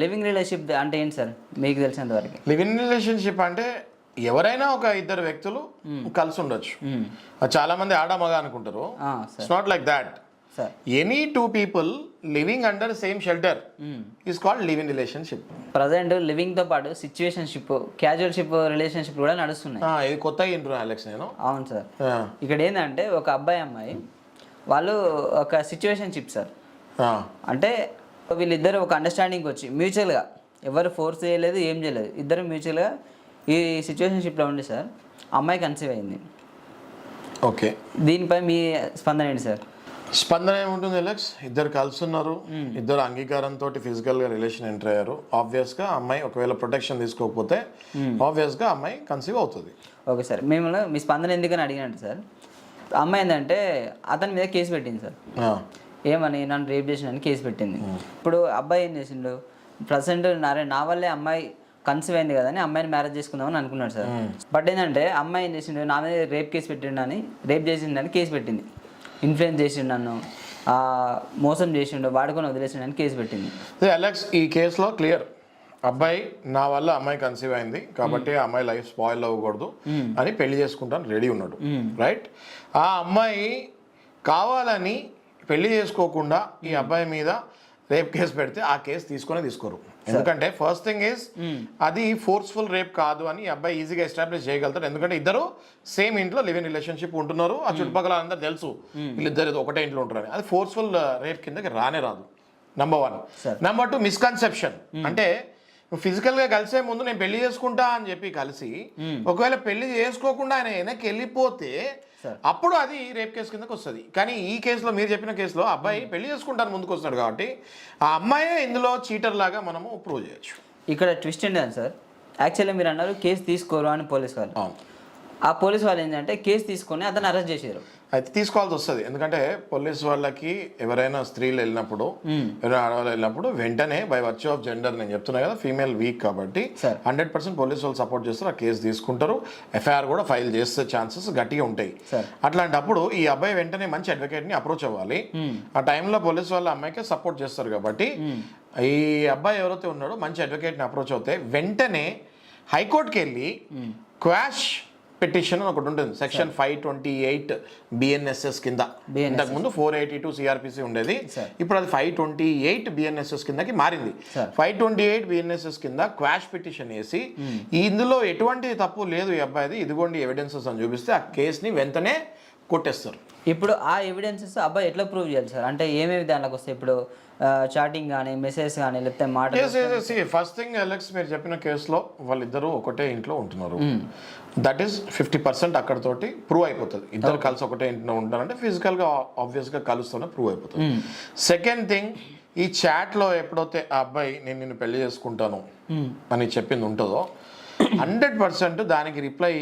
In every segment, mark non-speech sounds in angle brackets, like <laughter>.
Living relationship అంటే ఏంటి sir? మీకు తెలిసినంత వరకు. లివ్ ఇన్ రిలేషన్షిప్ అంటే ఎవరైనా ఒక ఇద్దరు వ్యక్తులు కలిసి ఉండొచ్చు. చాలా మంది ఆడ మగ అనుకుంటారు. It's not like that sir. Any two people living under same shelter is called live in relationship. Present లివింగ్తో పాటు సిచ్యువేషన్షిప్ క్యాజువల్షిప్ రిలేషన్షిప్ కూడా నడుస్తున్నాయి. ఇది కొత్తగా ఇంటున్నా అలెక్స్ నేను? అవును సార్. ఇక్కడ ఏంటంటే ఒక అబ్బాయి అమ్మాయి వాళ్ళు ఒక సిచ్యువేషన్షిప్ సార్. అంటే వీళ్ళిద్దరు ఒక అండర్స్టాండింగ్ వచ్చి మ్యూచువల్గా ఎవరు ఫోర్స్ చేయలేదు ఏం చేయలేదు. ఇద్దరు మ్యూచువల్గా ఈ సిచ్యువేషన్షిప్లో ఉండి సార్ అమ్మాయి కన్సీవ్ అయింది. ఓకే. దీనిపై మీ స్పందన ఏంటి సార్? స్పందన ఏముంటుంది అలెక్స్? ఇద్దరు కలిసి ఉన్నారు ఇద్దరు అంగీకారంతో ఫిజికల్గా రిలేషన్ ఎంటర్ అయ్యారు. ఆబ్వియస్గా అమ్మాయి ఒకవేళ ప్రొటెక్షన్ తీసుకోకపోతే ఆబ్వియస్గా అమ్మాయి కన్సీవ్ అవుతుంది. Okay sir. మేము మీ స్పందన ఎందుకని అడిగినట్టు సార్? అమ్మాయి ఏంటంటే అతని మీద కేసు పెట్టింది సార్. ఏమని నన్ను రేప్ చేసినని కేసు పెట్టింది. ఇప్పుడు అబ్బాయి ఏం చేసిండు? ప్రజెంట్ నారే నా వల్లే అమ్మాయి కన్సీవ్ అయింది కదా అని అమ్మాయిని మ్యారేజ్ చేసుకుందామని అనుకున్నాడు సార్. బట్ ఏంటంటే అమ్మాయి ఏం చేసిండు? నా మీద రేప్ కేసు పెట్టిండు అని రేప్ చేసిండని కేసు పెట్టింది. ఇన్ఫ్లుయెన్స్ చేసిండు నన్ను ఆ, మోసం చేసిండు వాడుకొని వదిలేసిండు అని కేసు పెట్టింది. అలెక్స్ ఈ కేసులో క్లియర్. అబ్బాయి నా వల్ల అమ్మాయి కన్సీవ్ అయింది కాబట్టి ఆ అమ్మాయి లైఫ్ స్పాయిల్ అవ్వకూడదు అని పెళ్ళి చేసుకుంటాను రెడీ ఉన్నాడు. రైట్? ఆ అమ్మాయి కావాలని పెళ్ళి చేసుకోకుండా ఈ అబ్బాయి మీద రేప్ కేసు పెడితే ఆ కేసు తీసుకొని తీసుకోరు. ఎందుకంటే ఫస్ట్ థింగ్ ఈజ్ అది ఫోర్స్ఫుల్ రేప్ కాదు అని అబ్బాయి ఈజీగా ఎస్టాబ్లిష్ చేయగలుగుతాడు. ఎందుకంటే ఇద్దరు సేమ్ ఇంట్లో లివ్ ఇన్ రిలేషన్షిప్ ఉంటున్నారు. ఆ చుట్టుపక్కల అందరూ తెలుసు. వీళ్ళిద్దరు ఒకటే ఇంట్లో ఉంటారని. అది ఫోర్స్ఫుల్ రేప్ కిందకి రానే రాదు. Number one number two misconception అంటే ఫిజికల్గా కలిసే ముందు నేను పెళ్ళి చేసుకుంటా అని చెప్పి కలిసి ఒకవేళ పెళ్ళి చేసుకోకుండా ఆయన వెనక్కి వెళ్ళిపోతే అప్పుడు అది రేప్ కేసు కిందకి వస్తుంది. కానీ ఈ కేసులో మీరు చెప్పిన కేసులో అబ్బాయి పెళ్ళి చేసుకుంటాను ముందుకు వస్తున్నాడు కాబట్టి ఆ అమ్మాయే ఇందులో చీటర్ లాగా మనము ప్రూవ్ చేయొచ్చు. ఇక్కడ ట్విస్ట్ ఏంటంటే సార్ యాక్చువల్లీ మీరు అన్నారు కేసు తీసుకోరు అని పోలీస్ వాళ్ళు. ఆ పోలీస్ వాళ్ళు ఏంటంటే కేసు తీసుకొని అతను అరెస్ట్ చేశారు. అయితే తీసుకోవాల్సి వస్తుంది. ఎందుకంటే పోలీస్ వాళ్ళకి ఎవరైనా స్త్రీలు వెళ్ళినప్పుడు ఎవరైనా ఆడవాళ్ళు వెళ్ళినప్పుడు వెంటనే బై వర్చ్యూ ఆఫ్ జెండర్ నేను చెప్తున్నా కదా ఫీమేల్ వీక్ కాబట్టి. హండ్రెడ్ పర్సెంట్ పోలీస్ వాళ్ళు సపోర్ట్ చేస్తారు ఆ కేసు తీసుకుంటారు. ఎఫ్ఐఆర్ కూడా ఫైల్ చేసే ఛాన్సెస్ గట్టిగా ఉంటాయి. అట్లాంటప్పుడు ఈ అబ్బాయి వెంటనే మంచి అడ్వకేట్ని అప్రోచ్ అవ్వాలి. ఆ టైంలో పోలీస్ వాళ్ళు అమ్మాయికి సపోర్ట్ చేస్తారు కాబట్టి ఈ అబ్బాయి ఎవరైతే ఉన్నాడో మంచి అడ్వకేట్ని అప్రోచ్ అవుతే వెంటనే హైకోర్టుకి వెళ్ళి క్వాష్ పిటిషన్ ఒకటి ఉంటుంది. Section five twenty eight BNSS కింద. BNSS. ఇంతకు ముందు ఫోర్ ఎయిటీ టూ సిఆర్పిసి ఉండేది. ఇప్పుడు అది ఫైవ్ ట్వంటీ ఎయిట్ బిఎన్ఎస్ఎస్ కిందకి మారింది. ఫైవ్ ట్వంటీ ఎయిట్ బిఎన్ఎస్ఎస్ కింద క్వాష్ పిటిషన్ వేసి ఇందులో ఎటువంటి తప్పు లేదు ఈ అబ్బాయిది. ఇదిగోండి ఎవిడెన్సెస్ అని చూపిస్తే ఆ కేసుని వెంటనే కొట్టేస్తారు. ఇప్పుడు ఆ ఎవిడెన్సెస్ అబ్బాయి ఎట్లా ప్రూవ్ చేయాలి సార్? అంటే ఏమేమి దాంట్లోకి వస్తాయి? ఇప్పుడు చాటింగ్ కానీ మెసేజ్ కానీ లేకపోతే మాట ఫస్ట్ థింగ్ అలెక్స్ మీరు చెప్పిన కేసులో వాళ్ళిద్దరూ ఒకటే ఇంట్లో ఉంటున్నారు. దట్ ఈస్ ఫిఫ్టీ పర్సెంట్ అక్కడతోటి ప్రూవ్ అయిపోతుంది. ఇద్దరు కలిసి ఒకటే ఇంట్లో ఉంటారంటే ఫిజికల్గా ఆబ్వియస్గా కలుస్తూనే ప్రూవ్ అయిపోతుంది. సెకండ్ థింగ్ ఈ చాట్లో ఎప్పుడైతే ఆ అబ్బాయి నేను నిన్ను పెళ్ళి చేసుకుంటాను అని చెప్పింది ఉంటుందో <coughs> హండ్రెడ్ పర్సెంట్ దానికి రిప్లై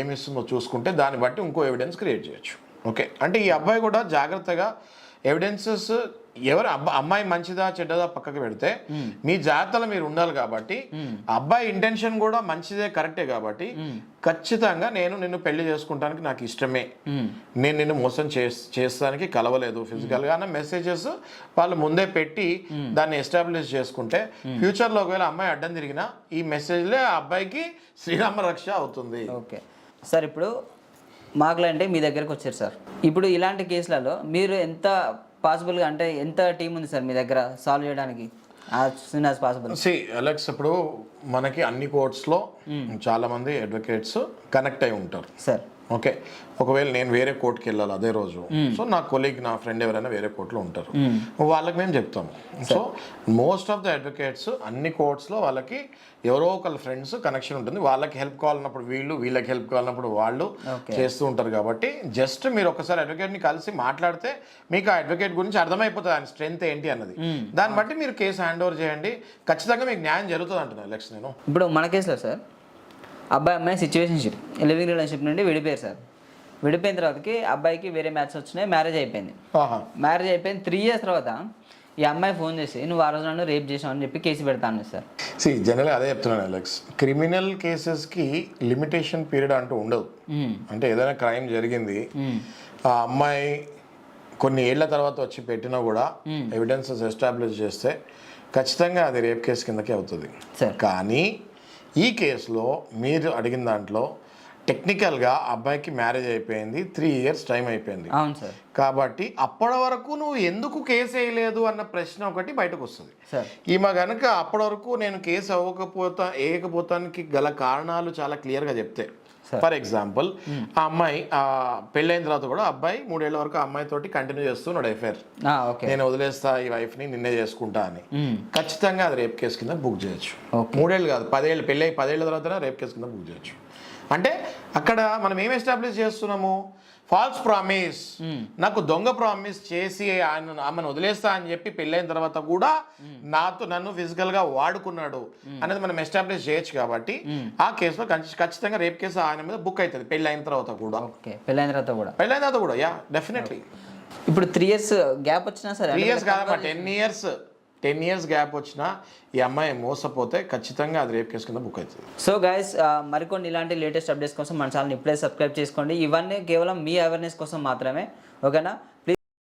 ఏమి ఇస్తుందో చూసుకుంటే దాన్ని బట్టి ఇంకో ఎవిడెన్స్ క్రియేట్ చేయొచ్చు. ఓకే. అంటే ఈ అబ్బాయి కూడా జాగ్రత్తగా ఎవిడెన్సెస్ ఎవరు అబ్బా అమ్మాయి మంచిదా చెడ్డదా పక్కకి పెడితే మీ జాగ్రత్తలో మీరు ఉండాలి కాబట్టి అబ్బాయి ఇంటెన్షన్ కూడా మంచిదే కరెక్టే కాబట్టి ఖచ్చితంగా నేను నిన్ను పెళ్ళి చేసుకుంటానికి నాకు ఇష్టమే. నేను నిన్ను మోసం చేస్ చేస్తానికి కలవలేదు ఫిజికల్గా మెసేజెస్ వాళ్ళు ముందే పెట్టి దాన్ని ఎస్టాబ్లిష్ చేసుకుంటే ఫ్యూచర్లో ఒకవేళ అమ్మాయి అడ్డం తిరిగినా ఈ మెసేజ్లే ఆ అబ్బాయికి శ్రీరామ రక్ష అవుతుంది. ఓకే. సార్ ఇప్పుడు మా క్లయింట్ మీ దగ్గరకు వచ్చారు సార్. ఇప్పుడు ఇలాంటి కేసులలో మీరు ఎంత పాసిబుల్గా అంటే ఎంత టీం ఉంది సార్ మీ దగ్గర సాల్వ్ చేయడానికి? పాసిబుల్ సి అలెక్స్ ఇప్పుడు మనకి అన్ని కోర్ట్స్లో చాలా మంది అడ్వకేట్స్ కనెక్ట్ అయి ఉంటారు. సార్. ఓకే. ఒకవేళ నేను వేరే కోర్టుకి వెళ్ళాలి అదే రోజు సో నా కొలీగ్ నా ఫ్రెండ్ ఎవరైనా వేరే కోర్టులో ఉంటారు. వాళ్ళకి మేము చెప్తాము. So most of the advocates అన్ని కోర్ట్స్లో వాళ్ళకి ఎవరో ఒకళ్ళ ఫ్రెండ్స్ కనెక్షన్ ఉంటుంది. వాళ్ళకి హెల్ప్ కావాలన్నప్పుడు వీళ్ళు వీళ్ళకి హెల్ప్ కావాలన్నప్పుడు వాళ్ళు. చేస్తూ ఉంటారు కాబట్టి జస్ట్ మీరు ఒకసారి అడ్వకేట్ని కలిసి మాట్లాడితే మీకు ఆ అడ్వకేట్ గురించి అర్థమైపోతుంది. ఆయన స్ట్రెంత్ ఏంటి అన్నది. దాన్ని బట్టి మీరు కేసు హ్యాండ్ ఓవర్ చేయండి. ఖచ్చితంగా మీకు న్యాయం జరుగుతుంది అంటున్నాను ఎలక్షన్ నేను ఇప్పుడు మన కేసులో సార్ అబ్బాయి అమ్మాయి సిచ్యువేషన్షిప్ లివింగ్ రిలేషన్షిప్ నుండి విడిపోయారు సార్. విడిపోయిన తర్వాతకి అబ్బాయికి వేరే మ్యాచ్ వచ్చినాయి మ్యారేజ్ అయిపోయింది. మ్యారేజ్ అయిపోయిన త్రీ ఇయర్స్ తర్వాత ఈ అమ్మాయి ఫోన్ చేసి నువ్వు ఆ రోజు నన్ను రేప్ చేసావు అని చెప్పి కేసు పెడతాను సార్. సి జనరల్గా అదే చెప్తున్నాను అలెక్స్ క్రిమినల్ కేసెస్కి లిమిటేషన్ పీరియడ్ అంటూ ఉండదు. అంటే ఏదైనా క్రైమ్ జరిగింది ఆ అమ్మాయి కొన్ని ఏళ్ళ తర్వాత వచ్చి పెట్టినా కూడా ఎవిడెన్సెస్ ఎస్టాబ్లిష్ చేస్తే ఖచ్చితంగా అది రేప్ కేసు కిందకే అవుతుంది. సార్. కానీ ఈ కేసులో మీరు అడిగిన దాంట్లో టెక్నికల్గా అబ్బాయికి మ్యారేజ్ అయిపోయింది త్రీ ఇయర్స్ టైం అయిపోయింది. అవును సార్. కాబట్టి అప్పటి వరకు నువ్వు ఎందుకు కేసు వేయలేదు అన్న ప్రశ్న ఒకటి బయటకు వస్తుంది. సార్. ఈమె కనుక అప్పటి వరకు నేను కేసు అవ్వకపోతా వేయకపోతానికి గల కారణాలు చాలా క్లియర్గా చెప్తే ఫర్ ఎగ్జాంపుల్ ఆ అమ్మాయి ఆ పెళ్ళైన తర్వాత కూడా అబ్బాయి మూడేళ్ళ వరకు అమ్మాయి తోటి కంటిన్యూ చేస్తున్నాడు ఎఫ్ఐఆర్. నేను వదిలేస్తా ఈ వైఫ్ని నిన్నే చేసుకుంటా అని. ఖచ్చితంగా అది రేప్ కేసు కింద బుక్ చేయొచ్చు. మూడేళ్ళు కాదు పదేళ్ళు పెళ్ళి పదేళ్ళ తర్వాత రేప్ కేసు కింద బుక్ చేయొచ్చు. అంటే అక్కడ మనం ఏం ఎస్టాబ్లిష్ చేస్తున్నాము? ఫాల్స్ ప్రామిస్ నాకు దొంగ ప్రామిస్ చేసి ఆయన ఆమెను వదిలేస్తా అని చెప్పి పెళ్ళైన తర్వాత కూడా నాతో నన్ను ఫిజికల్గా వాడుకున్నాడు అనేది మనం ఎస్టాబ్లిష్ చేయొచ్చు కాబట్టి ఆ కేసులో ఖచ్చి- ఖచ్చితంగా రేప్ కేసు ఆయన మీద బుక్ అవుతుంది పెళ్ళి అయిన తర్వాత కూడా. పెళ్ళైన తర్వాత కూడా. పెళ్ళైన తర్వాత కూడా యా డెఫినెట్లీ ఇప్పుడు త్రీ ఇయర్స్ గ్యాప్ వచ్చినా సరే త్రీ ఇయర్స్ కాదమ్మా ten years ten years gap వచ్చినా ఈ అమ్మాయి మోసపోతే ఖచ్చితంగా అది రేప్ కేసు కింద బుక్ అవుతుంది. సో గైస్ మరికొన్ని ఇలాంటి లేటెస్ట్ అప్డేట్స్ కోసం మన ఛానల్ ఇప్పుడే సబ్స్క్రైబ్ చేసుకోండి. ఇవన్నీ కేవలం మీ అవేర్నెస్ కోసం మాత్రమే ఓకేనా? ప్లీజ్